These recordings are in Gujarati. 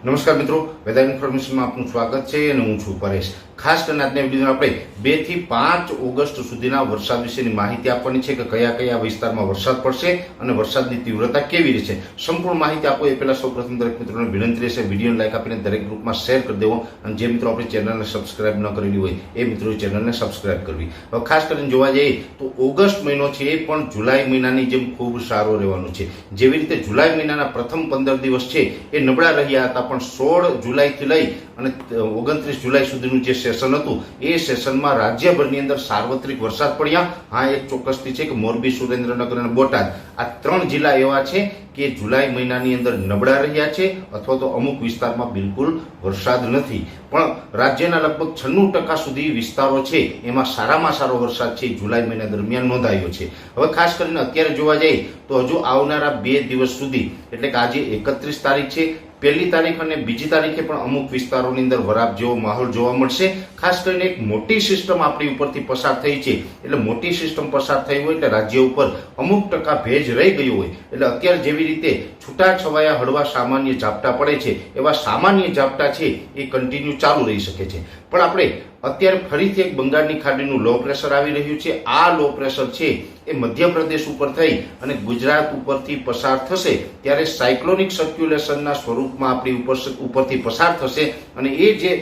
નમસ્કાર મિત્રો વેધર ઇન્ફોર્મેશનમાં આપનું સ્વાગત છે અને હું છું પરેશ. ખાસ કરીને આજના વિડીયોમાં આપણે બેથી પાંચ ઓગસ્ટ સુધીના વરસાદ વિશેની માહિતી આપવાની છે કે કયા કયા વિસ્તારમાં વરસાદ પડશે અને વરસાદની તીવ્રતા કેવી રહેશે. સંપૂર્ણ માહિતી આપો. એ પહેલા સૌપ્રથમ દરેક મિત્રોને વિનંતી રહેશે વીડિયો લાઈક આપીને દરેક ગ્રુપમાં શેર કરી દેવો. અને જે મિત્રો આપણી ચેનલને સબસ્ક્રાઇબ ન કરેલી હોય, એ મિત્રો ચેનલને સબસ્ક્રાઇબ કરવી. હવે ખાસ કરીને જોવા જઈએ તો ઓગસ્ટ મહિનો છે એ પણ જુલાઈ મહિનાની જેમ ખૂબ સારો રહેવાનો છે. જેવી રીતે જુલાઈ મહિનાના પ્રથમ પંદર દિવસ છે એ નબળા રહ્યા હતા પણ સોળ જુલાઈથી લઈ અને ઓગણત્રીસ જુલાઈ સુધીનું જે સેશન હતું, એ સેશનમાં રાજ્યભરની અંદર સાર્વત્રિક વરસાદ પડ્યા. હા, એક ચોક્કસથી છે કે મોરબી, સુરેન્દ્રનગર અને બોટાદ, આ ત્રણ જિલ્લા એવા છે કે જુલાઈ મહિનાની અંદર નબળા રહ્યા છે અથવા તો અમુક વિસ્તારમાં બિલકુલ વરસાદ નથી. પણ રાજ્યના લગભગ છન્નું ટકા સુધી વિસ્તારો છે, એમાં સારામાં સારો વરસાદ છે, જુલાઈ મહિના દરમિયાન નોંધાયો છે. હવે ખાસ કરીને અત્યારે જોવા જઈએ તો હજુ આવનારા બે દિવસ સુધી, એટલે કે આજે એકત્રીસ તારીખ છે પહેલી તારીખ અને બીજી તારીખે પણ અમુક વિસ્તારોની અંદર વરાપ જેવો માહોલ જોવા મળશે. ખાસ કરીને એક મોટી સિસ્ટમ આપણી ઉપરથી પસાર થઈ છે. એટલે મોટી સિસ્ટમ પસાર થઈ હોય એટલે રાજ્ય ઉપર અમુક ટકા ભેજ રહી ગયું હોય. એટલે અત્યારે જેવી રીતે છૂટા છવાયા હળવા સામાન્ય ઝાપટા પડે છે, એવા સામાન્ય ઝાપટા છે એ કન્ટિન્યુ ચાલુ રહી શકે છે. પણ આપણે અત્યારે ફરીથી એક બંગાળની ખાડીનું લો પ્રેશર આવી રહ્યું છે. આ લો પ્રેશર છે એ મધ્યપ્રદેશ ઉપર થઈ અને ગુજરાત ઉપરથી પસાર થશે ત્યારે સાયક્લોનિક સર્ક્યુલેશનના સ્વરૂપમાં આપણી ઉપર ઉપરથી પસાર થશે અને એ જે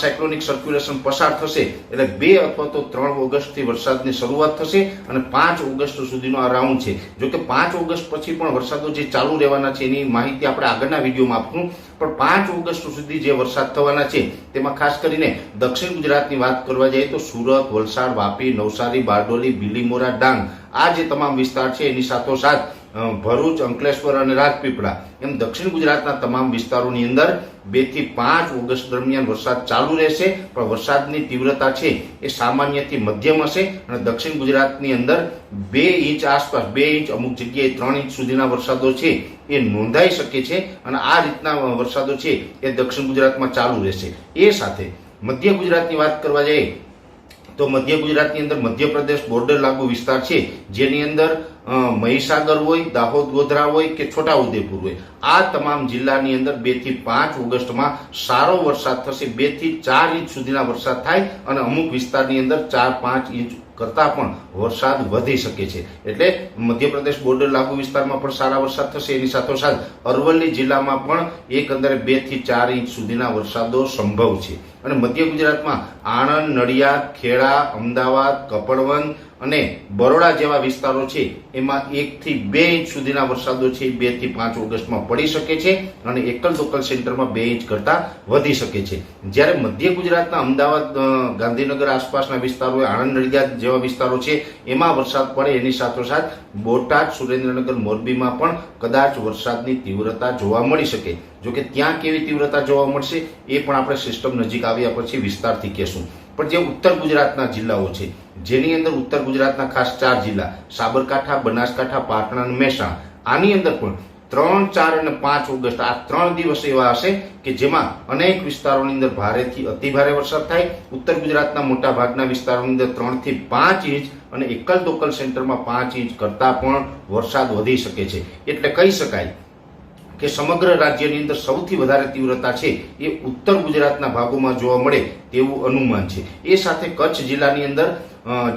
સાયક્લોનિક સર્ક્યુલેશન પસાર થશે એટલે બે અથવા તો ત્રણ ઓગસ્ટથી વરસાદની શરૂઆત થશે અને પાંચ ઓગસ્ટ સુધીનો આ રાઉન્ડ છે. જો કે પાંચ ઓગસ્ટ પછી પણ વરસાદો જે ચાલુ રહેવાના છે એની માહિતી આપણે આગળના વિડીયોમાં આપશું. પણ પાંચ ઓગસ્ટ સુધી જે વરસાદ થવાના છે, તેમાં ખાસ કરીને દક્ષિણ ગુજરાતની વાત કરવા જઈએ તો સુરત, વલસાડ, વાપી, નવસારી, બારડોલી, બીલીમોરા, ડાંગ આ જે તમામ વિસ્તાર છે, એની સાથોસાથ ભરૂચ, અંકલેશ્વર અને રાજપીપળા. એમ દક્ષિણ ગુજરાતના તમામ વિસ્તારોની અંદર બેથી પાંચ ઓગસ્ટ દરમિયાન વરસાદ ચાલુ રહેશે, પણ વરસાદની તીવ્રતા છે એ સામાન્યથી મધ્યમ હશે અને દક્ષિણ ગુજરાતની અંદર બે ઇંચ આસપાસ, બે ઇંચ, અમુક જગ્યાએ ત્રણ ઇંચ સુધીના વરસાદો છે એ નોંધાઈ શકે છે અને આ રીતના વરસાદો છે એ દક્ષિણ ગુજરાતમાં ચાલુ રહેશે. એ સાથે મધ્ય ગુજરાતની વાત કરવા જઈએ તો મધ્ય ગુજરાતની અંદર મધ્યપ્રદેશ બોર્ડર લાગુ વિસ્તાર છે, જેની અંદર મહીસાગર હોય, દાહોદ, ગોધરા હોય કે છોટાઉદેપુર હોય. આ તમામ જિલ્લાની અંદર બેથી પાંચ ઓગસ્ટમાં સારો વરસાદ થશે. બેથી ચાર ઇંચ સુધીના વરસાદ થાય અને અમુક વિસ્તારની અંદર ચાર પાંચ ઇંચ કરતાં પણ વરસાદ વધી શકે છે. એટલે મધ્યપ્રદેશ બોર્ડર લાગુ વિસ્તારમાં પણ સારા વરસાદ થશે. એની સાથોસાથ અરવલ્લી જિલ્લામાં પણ એકંદરે બેથી ચાર ઇંચ સુધીના વરસાદો સંભવ છે. અને મધ્ય ગુજરાતમાં આણંદ, નડિયાદ, ખેડા, અમદાવાદ, કપડવંત અને બરોડા જેવા વિસ્તારો છે, એમાં એક થી બે ઇંચ સુધીના વરસાદો છે, બેથી પાંચ ઓગસ્ટમાં પડી શકે છે અને એકલ દોકલ સેન્ટરમાં બે ઇંચ કરતા વધી શકે છે. જ્યારે મધ્ય ગુજરાતના અમદાવાદ ગાંધીનગર આસપાસના વિસ્તારો આણંદ, નડિયાદ જેવા વિસ્તારો છે, એમાં વરસાદ પડે એની સાથોસાથ બોટાદ, સુરેન્દ્રનગર, મોરબીમાં પણ કદાચ વરસાદની તીવ્રતા જોવા મળી શકે. જોકે ત્યાં કેવી તીવ્રતા જોવા મળશે એ પણ આપણે સિસ્ટમ નજીક આવ્યા પછી વિસ્તારથી કહેશું. પણ જે ઉત્તર ગુજરાતના જિલ્લાઓ છે, જેની અંદર ઉત્તર ગુજરાતના ખાસ ચાર જિલ્લા, સાબરકાંઠા, બનાસકાંઠા, પાટણ અને મહેસાણા, આની અંદર પણ ત્રણ, ચાર અને પાંચ ઓગસ્ટ, આ ત્રણ દિવસ એવા હશે કે જેમાં અનેક વિસ્તારોની અંદર ભારેથી અતિભારે વરસાદ થાય. ઉત્તર ગુજરાતના મોટા ભાગના વિસ્તારોની અંદર ત્રણથી પાંચ ઇંચ અને એકલ દોકલ સેન્ટરમાં પાંચ ઇંચ કરતાં પણ વરસાદ વધી શકે છે. એટલે કહી શકાય કે સમગ્ર રાજ્યની અંદર સૌથી વધારે તીવ્રતા છે એ ઉત્તર ગુજરાતના ભાગોમાં જોવા મળે તેવું અનુમાન છે. એ સાથે કચ્છ જિલ્લાની અંદર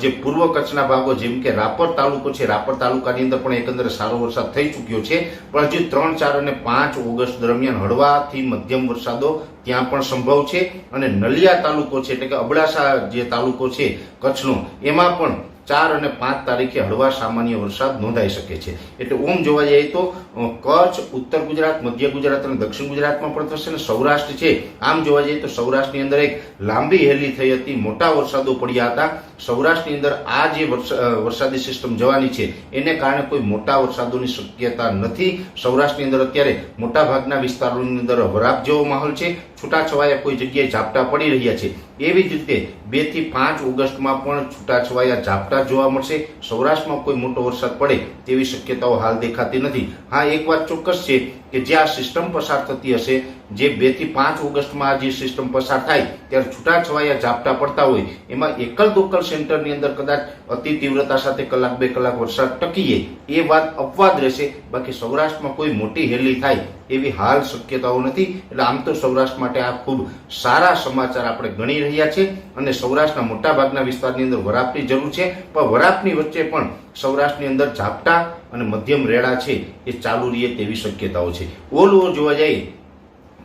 જે પૂર્વ કચ્છના ભાગો જેમ કે રાપર તાલુકો છે, રાપર તાલુકાની અંદર પણ એકંદરે સારો વરસાદ થઈ ચૂક્યો છે. પણ હજી ત્રણ, ચાર અને પાંચ ઓગસ્ટ દરમિયાન હળવાથી મધ્યમ વરસાદો ત્યાં પણ સંભવ છે. અને નલિયા તાલુકો છે, એટલે કે અબડાસા જે તાલુકો છે કચ્છનો, એમાં પણ ચાર અને પાંચ તારીખે હળવા સામાન્ય વરસાદ નોંધાઈ શકે છે. એટલે ઓમ જોવા જઈએ તો કચ્છ, ઉત્તર ગુજરાત, મધ્ય ગુજરાત અને દક્ષિણ ગુજરાતમાં પણ થશે અને સૌરાષ્ટ્ર છે. આમ જોવા જઈએ તો સૌરાષ્ટ્રની અંદર એક લાંબી હેલી થઈ હતી, મોટા વરસાદો પડ્યા હતા. સૌરાષ્ટ્રની અંદર આ જે વરસ- વરસાદી સિસ્ટમ જવાની છે, એને કારણે કોઈ મોટા વરસાદોની શક્યતા નથી. સૌરાષ્ટ્રની અંદર અત્યારે મોટા ભાગના વિસ્તારોની અંદર વરાપ જેવો માહોલ છે. છૂટાછવાયા કોઈ જગ્યાએ ઝાપટા પડી રહ્યા છે. એવી જ રીતે બેથી પાંચ ઓગસ્ટમાં પણ છૂટાછવાયા ઝાપટા જોવા મળશે. સૌરાષ્ટ્રમાં કોઈ મોટો વરસાદ પડે તેવી શક્યતાઓ હાલ દેખાતી નથી. હા, એક વાત ચોક્કસ છે કે જે આ સિસ્ટમ પસાર થતી હશે, જે બેથી પાંચ ઓગસ્ટમાં આ જે સિસ્ટમ પસાર થાય, ત્યારે છૂટાછવાયા ઝાપટા પડતા હોય. એમાં એકલ દોકલ સેન્ટરની અંદર કદાચ અતિ તીવ્રતા સાથે કલાક બે કલાક વરસાદ ટકીએ, એ વાત અપવાદ રહેશે. બાકી સૌરાષ્ટ્રમાં કોઈ મોટી હેલી થાય એવી હાલ શક્યતાઓ નથી. એટલે આમ તો સૌરાષ્ટ્ર માટે આ ખૂબ સારા સમાચાર આપણે ગણી રહ્યા છે અને સૌરાષ્ટ્રના મોટાભાગના વિસ્તારની અંદર વરાપની જરૂર છે. પણ વરાપની વચ્ચે પણ સૌરાષ્ટ્રની અંદર ઝાપટા અને મધ્યમ રેડા છે એ ચાલુ રહીએ તેવી શક્યતાઓ છે. ઓલ ઓવર જોવા જઈએ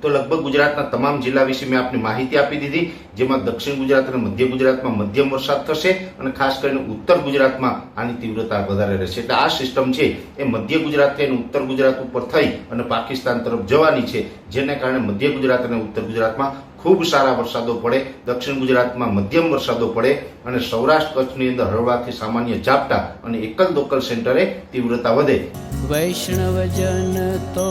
તો લગભગ ગુજરાતના તમામ જિલ્લા વિશે મેં આપને માહિતી આપી દીધી, જેમાં દક્ષિણ ગુજરાત અને મધ્ય ગુજરાતમાં મધ્યમ વરસાદ થશે અને ખાસ કરીને ઉત્તર ગુજરાતમાં આની તીવ્રતા વધારે રહેશે. એટલે આ સિસ્ટમ છે એ મધ્ય ગુજરાતથી અને ઉત્તર ગુજરાત ઉપર થઈ અને પાકિસ્તાન તરફ જવાની છે, જેને કારણે મધ્ય ગુજરાત અને ઉત્તર ગુજરાતમાં ખૂબ સારા વરસાદો પડે, દક્ષિણ ગુજરાતમાં મધ્યમ વરસાદો પડે અને સૌરાષ્ટ્ર કચ્છની અંદર હળવાથી સામાન્ય ઝાપટા અને એકલ દોકલ સેન્ટરે તીવ્રતા વધે. વૈષ્ણવજન તો